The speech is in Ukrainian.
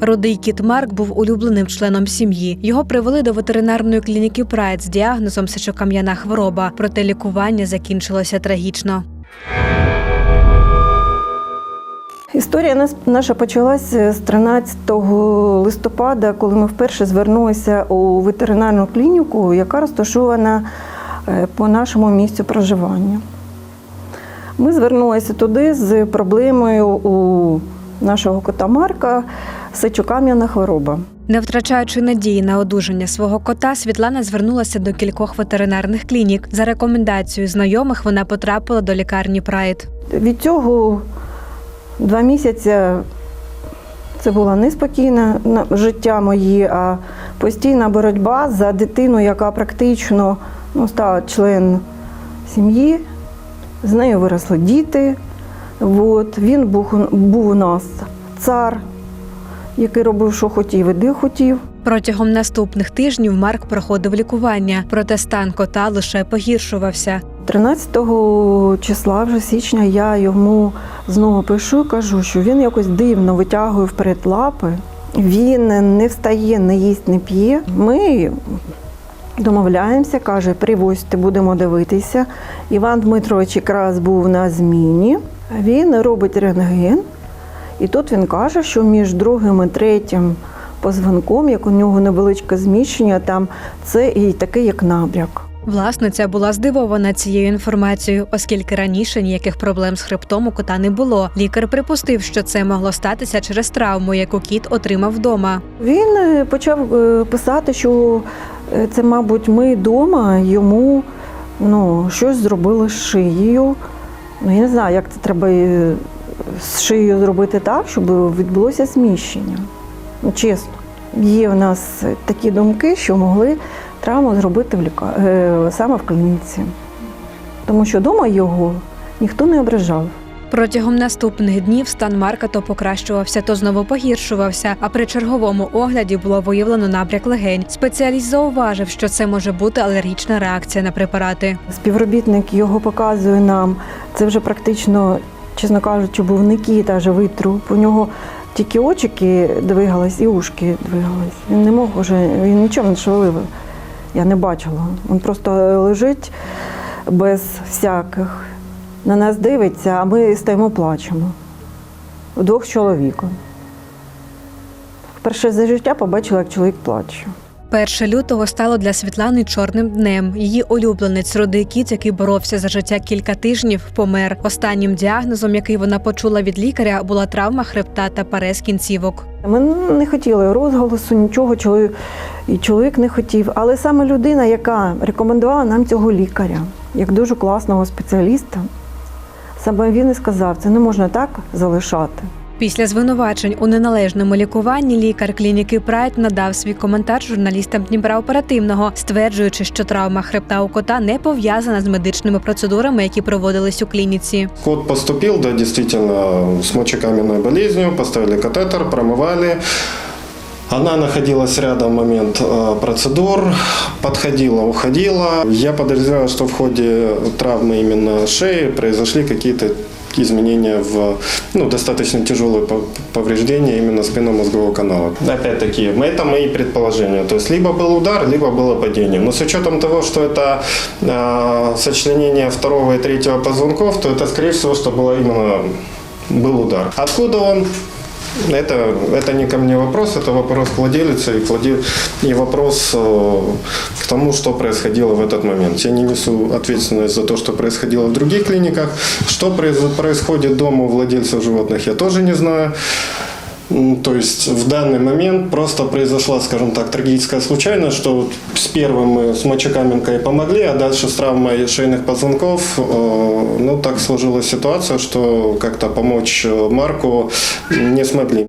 Рудий кіт Марк був улюбленим членом сім'ї. Його привели до ветеринарної клініки Прайд з діагнозом сечокам'яна хвороба, проте лікування закінчилося трагічно. Історія наша почалася з 13 листопада, коли ми вперше звернулися у ветеринарну клініку, яка розташована е, по нашому місцю проживання. Ми звернулися туди з проблемою у нашого кота Марка сечокам'яна хвороба. Не втрачаючи надії на одужання свого кота, Світлана звернулася до кількох ветеринарних клінік. За рекомендацією знайомих вона потрапила до лікарні Прайд. Від цього два місяці це було неспокійне життя моє, а постійна боротьба за дитину, яка практично ну, стала член сім'ї. З нею виросли діти. От. Він був, був у нас цар, який робив, що хотів, і де хотів. Протягом наступних тижнів Марк проходив лікування, проте стан кота лише погіршувався. 13 числа вже січня я йому знову пишу, кажу, що він якось дивно витягує вперед лапи. Він не встає, не їсть, не п'є. Ми домовляємося, каже, привозьте, будемо дивитися. Іван Дмитрович якраз був на зміні. Він робить рентген, і тут він каже, що між другим і третім позвонком, як у нього невеличке зміщення, там це і таке, як набряк. Власниця була здивована цією інформацією, оскільки раніше ніяких проблем з хребтом у кота не було. Лікар припустив, що це могло статися через травму, яку кіт отримав вдома. Він е, почав е, писати, що е, це, мабуть, ми вдома йому ну, щось зробили з шиєю. Ну, я не знаю, як це треба з шиєю зробити так, щоб відбулося зміщення. Ну, чесно, є в нас такі думки, що могли травму зробити в ліка... е, саме в клініці. Тому що вдома його ніхто не ображав. Протягом наступних днів стан Марка то покращувався, то знову погіршувався. А при черговому огляді було виявлено набряк легень. Спеціаліст зауважив, що це може бути алергічна реакція на препарати. Співробітник його показує нам. Це вже практично, чесно кажучи, був не кіт, живий труп. У нього тільки очики двигались і ушки двигались. Він не мог уже, він нічого не шевелив. Я не бачила. Він просто лежить без всяких. На нас дивиться, а ми стоїмо плачемо. Вдвох з чоловіком. Вперше за життя побачила, як чоловік плаче. 1 лютого стало для Світлани чорним днем. Її улюбленець родий кіт, який боровся за життя кілька тижнів, помер. Останнім діагнозом, який вона почула від лікаря, була травма хребта та парез кінцівок. Ми не хотіли розголосу, нічого чоловік, і чоловік не хотів. Але саме людина, яка рекомендувала нам цього лікаря, як дуже класного спеціаліста, саме він і сказав, це не можна так залишати. Після звинувачень у неналежному лікуванні лікар клініки Прайд надав свій коментар журналістам Дніпра оперативного, стверджуючи, що травма хребта у кота не пов'язана з медичними процедурами, які проводились у клініці. Кот поступил, да, действительно, с мочекаменной болезнью, поставили катетер, промывали. Она находилась рядом в момент э, процедур, подходила, уходила. Я подозреваю, что в ходе травмы именно шеи произошли какие-то изменения в ну, достаточно тяжелые по- повреждения именно спинномозгового канала. Опять-таки, это мои предположения. То есть либо был удар, либо было падение. Но с учетом того, что это э, сочленение второго и третьего позвонков, то это, скорее всего, что было именно был удар. Откуда он? Это, это не ко мне вопрос, это вопрос к владелице и, к владе- и вопрос э, к тому, что происходило в этот момент. Я не несу ответственность за то, что происходило в других клиниках. Что произ- происходит дома у владельцев животных, я тоже не знаю. М, То есть в данный момент просто произошла, скажем так, трагическая случайность, что вот с первым мы с мочекаменкой помогли, а дальше с травмой шейных позвонков, э, ну так сложилась ситуация, что как-то помочь э, Марку не смогли.